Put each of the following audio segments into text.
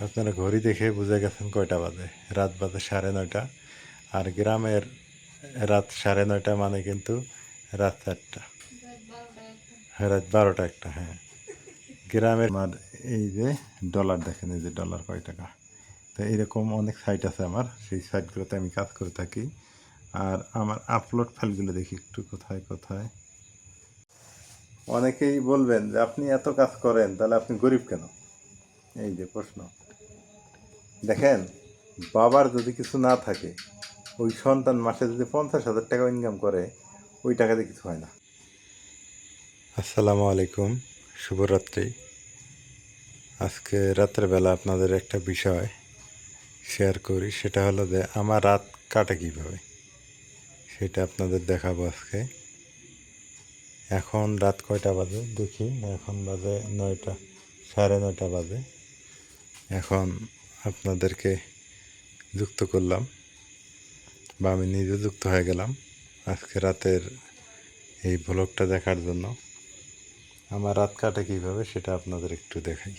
আপনারা ঘড়ি দেখে বুঝে গেছেন কয়টা বাজে। রাত বাজে সাড়ে নয়টা। আর গ্রামের রাত সাড়ে নয়টা মানে কিন্তু রাত চারটা। রাত বারোটা একটা হ্যাঁ। গ্রামের আমার এই যে ডলার দেখেন, এই যে ডলার কয় টাকা। তো এরকম অনেক সাইট আছে আমার। সেই সাইটগুলোতে আমি কাজ করে থাকি। আর আমার আপলোড ফাইলগুলো দেখি একটু কোথায় কোথায়। অনেকেই বলবেন যে, আপনি এত কাজ করেন, তাহলে আপনি গরিব কেন? এই যে প্রশ্ন। দেখেন, বাবার যদি কিছু না থাকে, ওই সন্তান মাসে যদি পঞ্চাশ হাজার টাকা ইনকাম করে, ওই টাকাতে কিছু হয় না। আসসালামু আলাইকুম, শুভরাত্রি। আজকে রাতের বেলা আপনাদের একটা বিষয় শেয়ার করি, সেটা হলো যে আমার রাত কাটে কীভাবে, সেটা আপনাদের দেখাবো আজকে। এখন রাত কয়টা বাজে, দেখি। এখন বাজে নয়টা, সাড়ে নয়টা বাজে। এখন আপনাদেরকে যুক্ত করলাম বা আমি নিজে যুক্ত হয়ে গেলাম আজকে রাতের এই ব্লগটা দেখার জন্য। আমার রাত কাটে কীভাবে সেটা আপনাদের একটু দেখাই।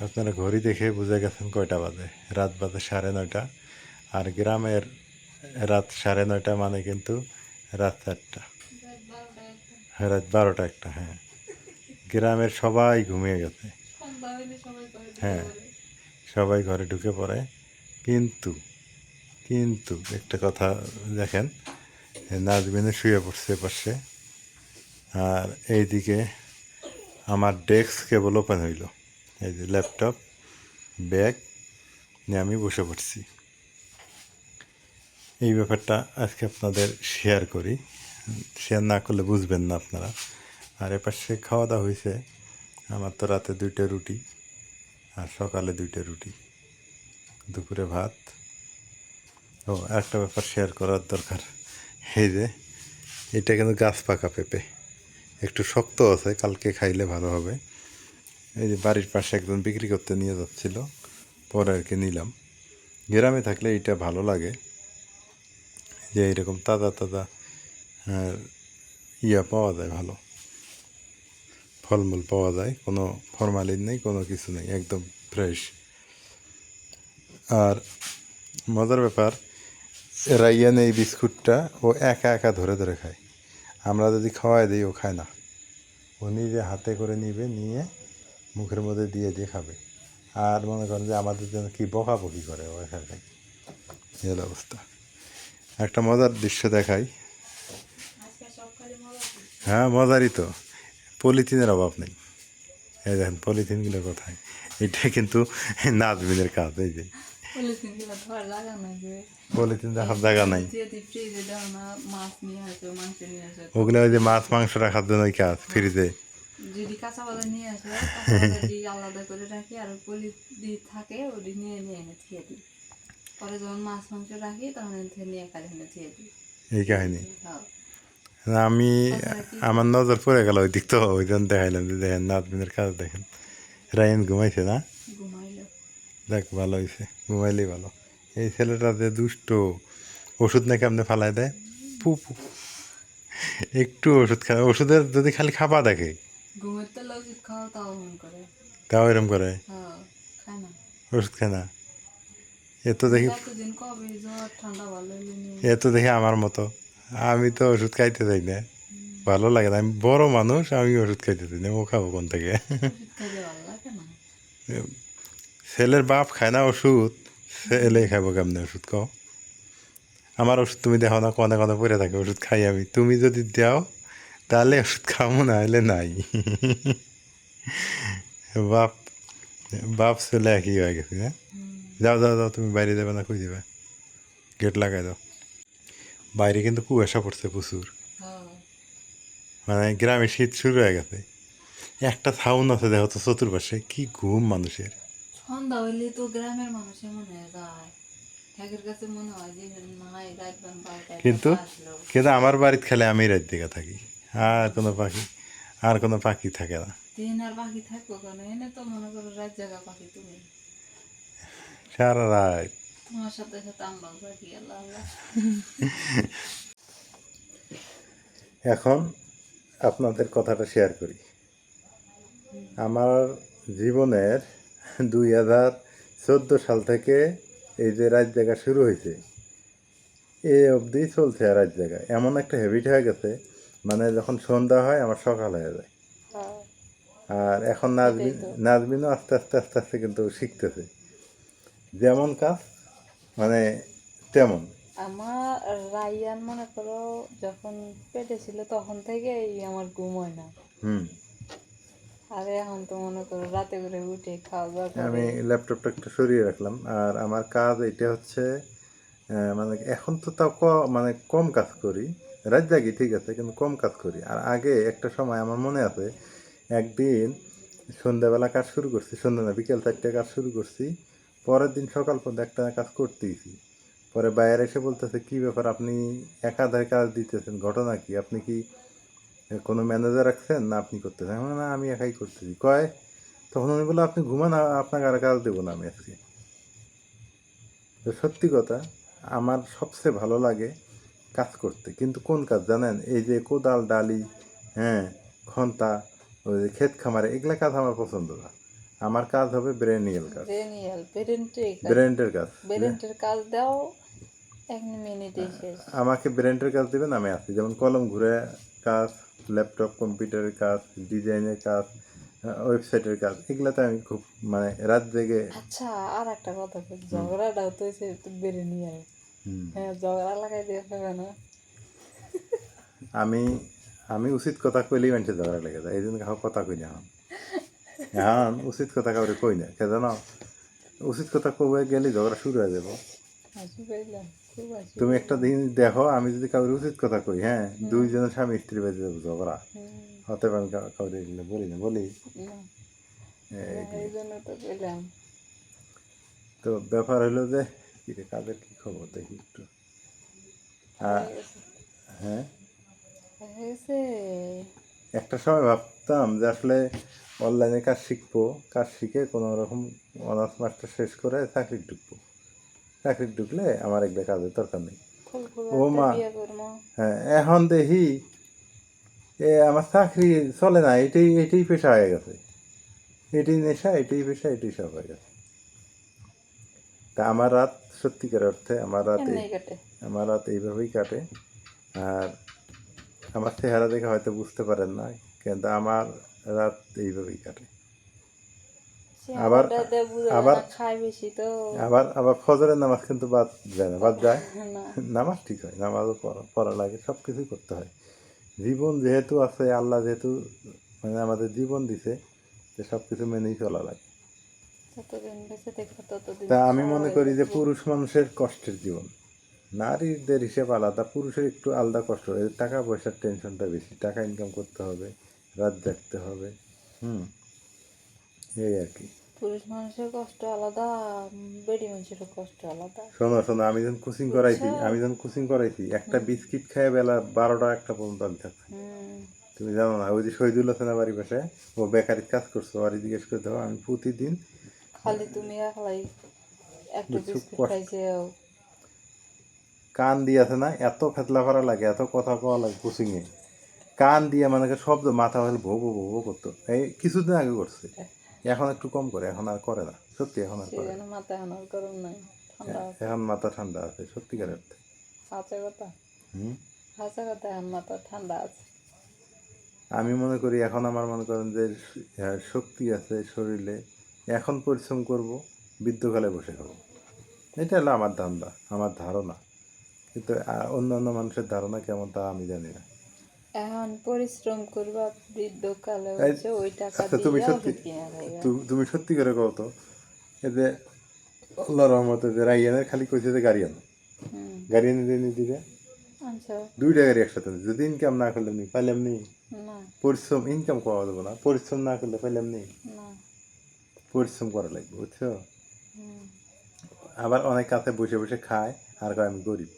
আপনারা ঘড়ি দেখে বুঝে গেছেন কয়টা বাজে। রাত বাজে সাড়ে নয়টা। আর গ্রামের রাত সাড়ে নয়টা মানে কিন্তু রাত চারটা। হ্যাঁ রাত বারোটা একটা হ্যাঁ। গ্রামের সবাই ঘুমিয়ে গেছে। হ্যাঁ। সবাই ঘরে ঢুকে পড়ে। কিন্তু কিন্তু একটা কথা দেখেন নাজবিনে শুয়ে পড়ছে পাশে। আর এইদিকে আমার ডেস্ক কেবল ওপেন হইল। এই যে ল্যাপটপ, ব্যাগ নিয়ে আমি বসে পড়ছি। এই ব্যাপারটা আজকে আপনাদের শেয়ার করি। শেয়ার না করলে বুঝবেন না আপনারা। আর এপাশে খাওয়া দাওয়া হয়েছে আমার তো রাতে দুইটা রুটি। আর সকালে দুইটা রুটি, দুপুরে ভাত। ও, একটা ব্যাপার শেয়ার করার দরকার। এই যে, এটা কিন্তু গাছ পাকা পেঁপে। একটু শক্ত আছে, কালকে খাইলে ভালো হবে। এই যে বাড়ির পাশে একজন বিক্রি করতে নিয়ে যাচ্ছিল, পরে আর কি নিলাম। গ্রামে থাকলে এটা ভালো লাগে। যে এরকম তাজা তাজা ইয়া পাওয়া যায় ভালো। ফলমূল পাওয়া যায়, কোনো ফরমালিন নেই, কোনো কিছু নেই, একদম ফ্রেশ আর মজার ব্যাপার রাইয়ান এই বিস্কুটটা ও একা একা ধরে ধরে খায়। আমরা যদি খাওয়াই দিই ও খায় না। ও নিজে হাতে করে নিবে নিয়ে মুখের মধ্যে দিয়ে দিয়ে খাবে। আর মনে করেন যে আমাদের জন্য কি বকাবকি করে ও একা একাই। হলো অবস্থা। একটা মজার দৃশ্য দেখাই। হ্যাঁ মজারই তো। পলিথিনের অভাব নেই। এই দেখেন পলিথিনগুলো কোথায় এটা কিন্তু নাজমিনের কাজ এই যে। পলিথিন দেখার জায়গা নাই। যদি না মাছ নিয়ে আসো মাংস নিয়ে আসো ওগুলো ওই যে মাছ মাংস রাখার জন্য কাজ ফ্রিজে যদি কাঁচা বাজার নিয়ে আসে আলাদা করে রাখি আর পলি দিয়ে থাকে ওটি নিয়ে নিয়ে এনে দিই। পরে যখন মাছ মাংস রাখি তখন নিয়ে একারে এনে থিয়ে দিই। এই কাহিনী। খাও আমি আমার নজর পড়ে গেল ওই দিক তো ওই জন্য দেখাইলাম যে দেখেন নাজমিনের কাজ দেখেন। রায়ন ঘুমাইছে না? দেখ ভালো হয়েছে ঘুমাইলেই ভালো। এই ছেলেটা যে দুষ্ট ওষুধ নাকি আপনি ফালাই দেয়? পু পু। একটু ওষুধ খা ওষুধের যদি খালি খাপা দেখে। তাও করে। এরম করে? হ্যাঁ ওষুধ খায় না? এ তো দেখি এ তো দেখি আমার মতো। আমি তো ওষুধ খাইতে চাই না। ভালো লাগে না। আমি বড় মানুষ, আমি ওষুধ খাইতে চাই না। ও খাব কোন থেকে? ছেলের বাপ খায় না ওষুধ, ছেলে খাব কেমনে ওষুধ খাও আমার ওষুধ তুমি দেখো না, কনে কনে পড়ে থাকে, ওষুধ খাই আমি। তুমি যদি দাও, তাহলে ওষুধ খাব না হলে নাই। বাপ বাপ ছেলে একই হয়ে গেছে হ্যাঁ? যাও যাও যাও, তুমি বাইরে যাবে না, কই যাবে? গেট লাগাই দাও। বাইরে কিন্তু কুয়াশা পড়ছে প্রচুর। হ্যাঁ। মানে গ্রামে শীত শুরু হয়ে গেছে। একটা সাউন্ড আছে দেখো তো চতুর্পাশে কি ঘুম মানুষের। সন্ধ্যা হইলে তো গ্রামের মানুষের মনে হয় যায়। কিন্তু কিন্তু আমার বাড়িতে খেলে আমি রাত দিকে থাকি। আর কোনো পাখি আর কোনো পাখি থাকে না। সারা রাত। তোমার সাথে সাথে আমরাও পাখি আল্লাহ আল্লাহ এখন আপনাদের কথাটা শেয়ার করি আমার জীবনের দুই হাজার চোদ্দ সাল থেকে এই যে রাত জায়গা শুরু হয়েছে এই অবধি চলছে আর রাত জায়গা এমন একটা হ্যাবিট হয়ে গেছে মানে যখন সন্ধ্যা হয় আমার সকাল হয়ে যায় হ্যাঁ। আর এখন নাজবিন এটাই তো। নাজবিনও আস্তে আস্তে আস্তে আস্তে কিন্তু শিখতেছে যেমন কাজ মানে তেমন? আমার রাইয়ান মনে করো যখন পেটে ছিল তখন থেকেই আমার ঘুম হয় না। হুম। আর এখন তো মনে করো রাতে করে উঠে খাওয়া দাওয়া আমি ল্যাপটপটা একটু সরিয়ে রাখলাম। আর আমার কাজ এটা হচ্ছে মানে এখন তো তাও মানে কম কাজ করি। রাত জাগি ঠিক আছে কিন্তু কম কাজ করি। আর আগে একটা সময় আমার মনে আছে একদিন সন্ধ্যাবেলা কাজ শুরু করছি সন্ধ্যা না বিকেল চারটে কাজ শুরু করছি। পরের দিন সকাল পর্যন্ত একটা কাজ করতেইছি। পরে বাইরে এসে বলতেছে, কি ব্যাপার, আপনি একাধারে কাজ দিতেছেন, ঘটনা কি? আপনি কি কোনো ম্যানেজার রাখছেন না আপনি করতেছেন? না, আমি একাই করতেছি। কয়? তখন উনি বলল, আপনি ঘুমান আপনাকে আর কাজ দেবো না আমি আজকে। সত্যি কথা, আমার সবচেয়ে ভালো লাগে কাজ করতে। কিন্তু কোন কাজ জানেন? এই যে কোদাল, ডালি হ্যাঁ খন্তা, ওই যে ক্ষেত খামারে, এগুলা কাজ আমার পছন্দ না। আমার কাজ হবে ব্রেনিয়াল কাজ। ব্রেনিয়াল ব্রেন্টের ব্রেন্ডের কাজ। ব্রেন্টের কাজ দাও এক মিনিটে শেষ। আমাকে ব্রেন্ডের কাজ দিবেন আমি আছি। যেমন কলম ঘুরে কাজ ল্যাপটপ কম্পিউটারের কাজ ডিজাইনের কাজ ওয়েবসাইটের কাজ এগুলাতে আমি খুব মানে রাত জেগে আচ্ছা আর একটা কথা বলি, ঝগড়াটাও তো হয়েছে ব্রেনিয়াল। হ্যাঁ ঝগড়া লাগাই দিয়ে পাবে না আমি আমি উচিত কথা কইলেই মানুষের ঝগড়া লেগে যায় এই জন্য কথা কই না। এখন উচিত কথা কাউরে কই না। কে জানো? উচিত কথা কবে গেলে ঝগড়া শুরু হয়ে যাব। তুমি একটা দিন দেখো আমি যদি কাউরে উচিত কথা কই হ্যাঁ দুইজনের স্বামী স্ত্রী বেঁচে যাব ঝগড়া। হতে পারে কাউরে বলি না বলি। তো ব্যাপার হলো যে কি রে, কাদের কি খবর? দেখি একটু। হ্যাঁ একটা সময় ভাবতাম যে আসলে অনলাইনে কাজ শিখব কাজ শিখে কোনো রকম অনার্স মাস্টার শেষ করে চাকরি ঢুকবো। চাকরি ঢুকলে আমার একটা কাজের দরকার নেই। ও মা। হ্যাঁ এখন দেখি এ আমার চাকরি চলে না এটাই এটাই পেশা হয়ে গেছে। এটাই নেশা এটাই পেশা এটাই সব হয়ে গেছে। তা আমার রাত সত্যিকার অর্থে আমার রাত আমার রাত এইভাবেই কাটে। আর আমার চেহারা দেখে হয়তো বুঝতে পারেন না কিন্তু আমার রাত এইভাবেই কাটে। আবার- আবার- খায় বেশি তো। আবার আবার ফজরের নামাজ কিন্তু বাদ যায় না বাদ যায়। নামাজ ঠিক হয় নামাজও পড়া লাগে সব কিছুই করতে হয়। জীবন যেহেতু আছে আল্লাহ যেহেতু মানে আমাদের জীবন দিছে যে সব কিছু মেনেই চলা লাগে। তা আমি মনে করি যে পুরুষ মানুষের কষ্টের জীবন। নারীদের হিসেব আলাদা পুরুষের একটু আলাদা কষ্ট হয় টাকা পয়সার টেনশনটা বেশি টাকা ইনকাম করতে হবে। রাত জাগতে হবে। হুম এই আর কি। পুরুষ মানুষের কষ্ট আলাদা বেডি মানুষেরও কষ্ট আলাদা। শোনো শোনো আমি যখন কোচিং করাইছি আমি যখন কোচিং করাইছি একটা বিস্কিট খেয়ে বেলা বারোটা একটা পর্যন্ত আমি থাকছি তুমি জানো না ওই যে শহীদুল হাসানা বাড়ি পাশে ও বেকারির কাজ করছ বাড়ি জিজ্ঞেস করে দেবো আমি প্রতিদিন খালি তুমি একলাই একটা বিস্কুট খাইছে কান দিয়ে আছে না এত খেতলা করা লাগে এত কথা কওয়া লাগে কোচিংয়ে কান দিয়ে মানে শব্দ মাথা হলে ভো ভো ভো ভো করতো। এই কিছুদিন আগে করছে। এখন একটু কম করে এখন আর করে না সত্যি এখন আর করে গরম নাই এখন মাথা ঠান্ডা আছে সত্যিকার অর্থে। কথা? হুম? কথা এখন মাথা ঠান্ডা আছে। আমি মনে করি এখন আমার মনে করেন যে আহ, শক্তি আছে শরীরে এখন পরিশ্রম করব বৃদ্ধকালে বসে খাব। এটা হলো আমার ধান্দা আমার ধারণা। কিন্তু অন্যান্য মানুষের ধারণা কেমন তা আমি জানি না। এখন পরিশ্রম করবা বৃদ্ধকালে হচ্ছে ওই টাকা আচ্ছা, তুমি সত্যি- তুমি সত্যি করে কও তো যে আল্লাহ রহমতে যে রাইয়ানের খালি কইছে যে গাড়ি আনো। গাড়ি এনে দিয়ে দিবে আচ্ছা। দুইটা গাড়ি একসাথে যদি ইনকাম না করলে নি পাইলাম নি। পরিশ্রম ইনকাম করা দেবো না। পরিশ্রম না করলে পাইলাম নি। পরিশ্রম করা লাগবে বুঝছ? আবার অনেক কাছে বসে বসে খায় আর কয় আমি গরিব।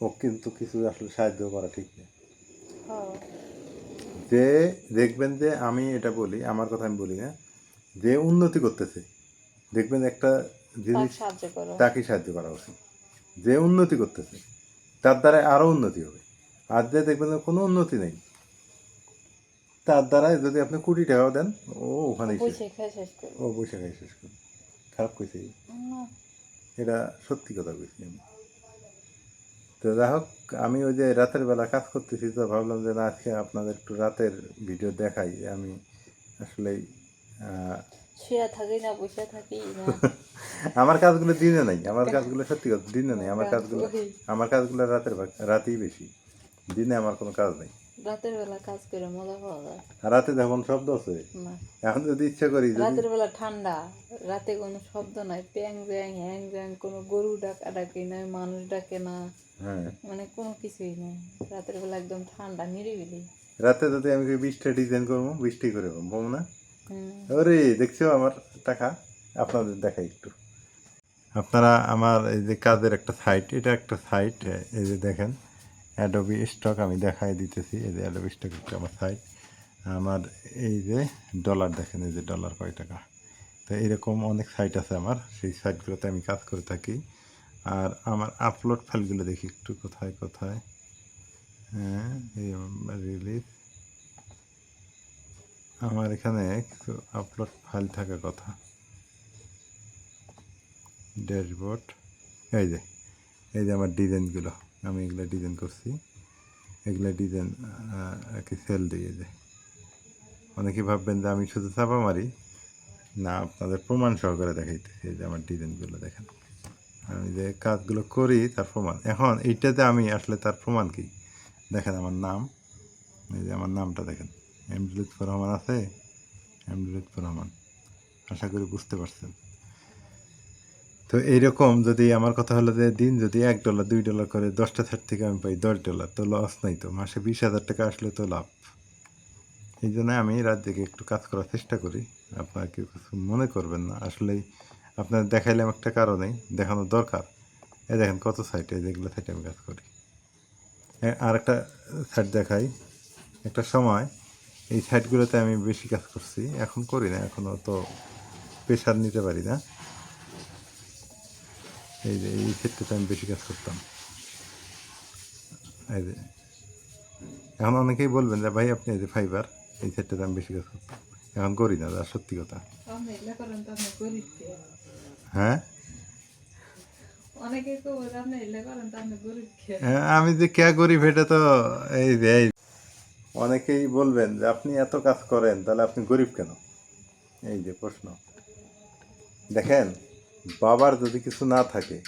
ও কিন্তু কিছু আসলে সাহায্য করা ঠিক হ্যাঁ যে দেখবেন যে আমি এটা বলি আমার কথা আমি বলি না যে উন্নতি করতেছে দেখবেন একটা জিনিস তাকে সাহায্য করা উচিত। যে উন্নতি করতেছে তার দ্বারা আরও উন্নতি হবে। আর যে দেখবেন কোনো উন্নতি নেই তার দ্বারা যদি আপনি কোটি টাকাও দেন ও করব ও বসে খাই শেষ করবে খারাপ কইছে। এটা সত্যি কথা কইছি আমি। তো যাই হোক আমি ওই যে রাতের বেলা কাজ করতেছি তো ভাবলাম যে না আজকে আপনাদের একটু রাতের ভিডিও দেখাই। আমি আসলেই শুয়ে থাকি না বসে থাকি আমার কাজগুলো দিনে নাই আমার কাজগুলো সত্যি কথা দিনে নেই। আমার কাজগুলো আমার কাজগুলো রাতের ভাগ- রাতেই বেশি। দিনে আমার কোনো কাজ নেই। রাতের বেলা কাজ করে মজা পাওয়া যায়। রাতে যখন শব্দ আছে না। এখন যদি ইচ্ছা করি রাতের বেলা ঠান্ডা রাতে কোনো শব্দ নাই প্যাং ব্যাং হ্যাং ব্যাং কোনো গরু ডাকা ডাকি নাই মানুষ ডাকে না। মানে কোনো কিছুই নেই। রাতের বেলা একদম ঠান্ডা নিরিবিলি। রাতে যদি আমি বিশটা ডিজাইন করব বিশটাই করে পাবো না? ওরে দেখছ আমার টাকা? আপনাদের দেখাই একটু। আপনারা আমার এই যে কাজের একটা সাইট এটা একটা সাইট এই যে দেখেন অ্যাডোবি স্টক আমি দেখাই দিতেছি এই যে অ্যাডোবি স্টক একটা আমার সাইট আমার এই যে ডলার দেখেন এই যে ডলার কয় টাকা। তো এরকম অনেক সাইট আছে আমার সেই সাইটগুলোতে আমি কাজ করে থাকি। আর আমার আপলোড ফাইলগুলো দেখি একটু কোথায় কোথায়। হ্যাঁ রিলিজ আমার এখানে কিছু আপলোড ফাইল থাকার কথা। ড্যাশবোর্ড এই যে এই যে আমার ডিজাইনগুলো আমি এগুলো ডিজাইন করছি। এগুলো ডিজাইন আর কি সেল দিয়ে যে। অনেকে ভাববেন যে আমি শুধু চাপা মারি। না, আপনাদের প্রমাণ সহকারে দেখাইতেছি এই যে আমার ডিজাইনগুলো দেখেন। আমি যে কাজগুলো করি, তার প্রমাণ। এখন এইটাতে আমি আসলে তার প্রমাণ কি? দেখেন আমার নাম। এই যে আমার নামটা দেখেন। এমডি রহমান আছে? এমডি রহমান আশা করি বুঝতে পারছেন। তো এইরকম যদি আমার কথা হলো যে দিন যদি এক ডলার, দুই ডলার করে দশটা সেট থেকে আমি পাই দশ ডলার, তো লস নাই তো। মাসে বিশ হাজার টাকা আসলে তো লাভ। এই জন্য আমি রাত জেগে একটু কাজ করার চেষ্টা করি। আপনারা কেউ কিছু মনে করবেন না। আসলেই আপনার দেখাইলাম একটা কারণেই দেখানোর দরকার। এই দেখেন কত সাইটে যেগুলো সাইটে আমি কাজ করি। আর একটা সাইট দেখাই। একটা সময় এই সাইটগুলোতে আমি বেশি কাজ করছি। এখন করি না, এখন তো প্রেশার নিতে পারি না। এই যে, এই ক্ষেত্রে আমি বেশি কাজ করতাম। এই যে, এখন অনেকেই বলবেন যে, ভাই, আপনি এই যে ফাইবার এই ক্ষেত্রে আমি বেশি কাজ করতাম। এখন করি না সত্যি কথা। হ্যাঁ? গরিব? হ্যাঁ, আমি যে কে করি এটা তো এই যে এই অনেকেই বলবেন যে আপনি এত কাজ করেন তাহলে আপনি গরিব কেন? এই যে প্রশ্ন। দেখেন বাবার যদি কিছু না থাকে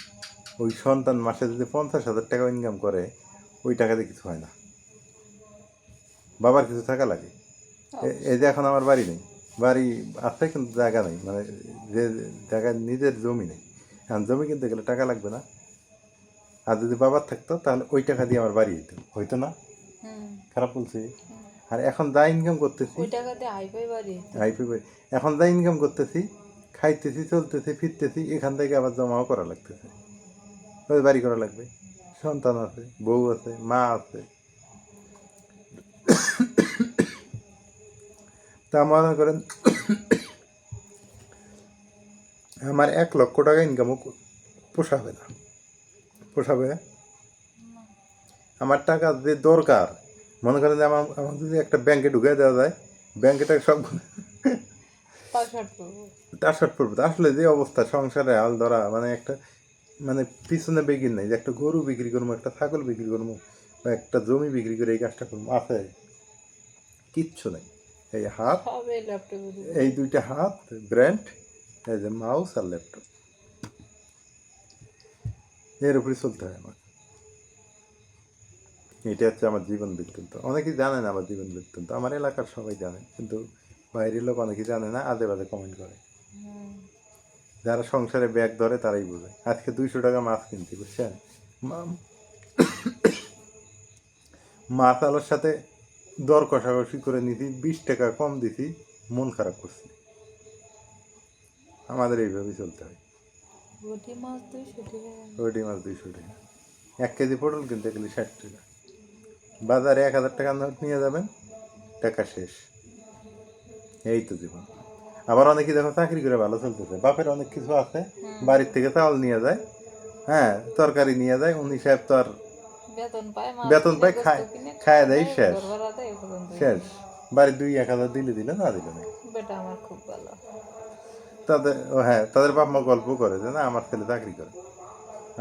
ওই সন্তান মাসে যদি পঞ্চাশ হাজার টাকা ইনকাম করে ওই টাকাতে কিছু হয় না। বাবার কিছু থাকা লাগে। এই যে এখন আমার বাড়ি নেই। বাড়ি আছে কিন্তু জায়গা নেই মানে যে জায়গায় নিজের জমি নেই। এখন জমি কিনতে গেলে টাকা লাগবে না। আর যদি বাবার থাকতো তাহলে ওই টাকা দিয়ে আমার বাড়ি হইতো হইতো না? খারাপ বলছি? আর এখন যা ইনকাম করতেছি হাইফাই বাড়ি এখন যা ইনকাম করতেছি খাইতেছি চলতেছি ফিরতেছি এখান থেকে আবার জমাও করা লাগতেছে। ওই বাড়ি করা লাগবে। সন্তান আছে বউ আছে মা আছে। তা মনে করেন। আমার এক লক্ষ টাকা ইনকামও পোষাবে না। পোষাবে? আমার টাকা যে দরকার মনে করেন যে আমার আমার যদি একটা ব্যাংকে ঢুকে দেওয়া যায় ব্যাংকে টাকা সব টাশাট পড়বে তো আসলে যে অবস্থা সংসারে হাল ধরা মানে একটা মানে পিছনে বেগির নাই। যে একটা গরু বিক্রি করব একটা ছাগল বিক্রি করব বা একটা জমি বিক্রি করে এই কাজটা করব আছে। কিচ্ছু নেই। এই হাত এই দুইটা হাত ব্র্যান্ড এই যে মাউস আর ল্যাপটপ এর উপরে চলতে হয় আমার এটা হচ্ছে আমার জীবন বৃত্তান্ত। অনেকেই জানে না আমার জীবন বৃত্তান্ত। আমার এলাকার সবাই জানে কিন্তু বাইরের লোক অনেকেই জানে না আজে বাজে কমেন্ট করে। যারা সংসারে ব্যাগ ধরে তারাই বোঝে। আজকে দুইশো টাকা মাছ কিনছি বুঝছেন? মাছ আলোর সাথে দর কষাকষি করে নিছি বিশ টাকা কম দিছি মন খারাপ করছি। আমাদের এইভাবেই চলতে হয়। বটি মাছ দুইশো টাকা। মাছ দুইশো টাকা। এক কেজি পটল কিনতে গেলে ষাট টাকা। বাজারে এক হাজার টাকা নোট নিয়ে যাবেন টাকা শেষ। এই তো জীবন। আবার অনেকেই দেখো চাকরি করে ভালো চলতেছে। বাপের অনেক কিছু আছে বাড়ির থেকে চাউল নিয়ে যায় হ্যাঁ তরকারি নিয়ে যায় উনি সাহেব তো আর বেতন পায় খায়- খায় দেয়, শেষ। শেষ। বাড়ির দুই এক হাজার দিলে দিলে না দিলে না বেটা আমার খুব ভালো। তাদের ও হ্যাঁ তাদের বাপ মা গল্প করে যে না আমার ছেলে চাকরি করে।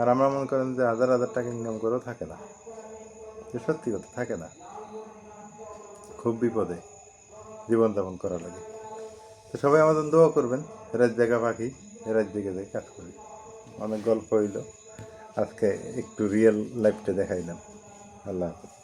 আর আমরা মনে করেন যে হাজার হাজার টাকা ইনকাম করেও থাকে না। যে সত্যি কথা থাকে না। খুব বিপদে জীবনযাপন করা লাগে। তো সবাই আমাদের দোয়া করবেন রাত জায়গা পাখি রাত দিকে যাই কাজ করি। অনেক গল্প হইল। আজকে একটু রিয়েল লাইফটা দেখাইলাম। আল্লাহ হাফেজ।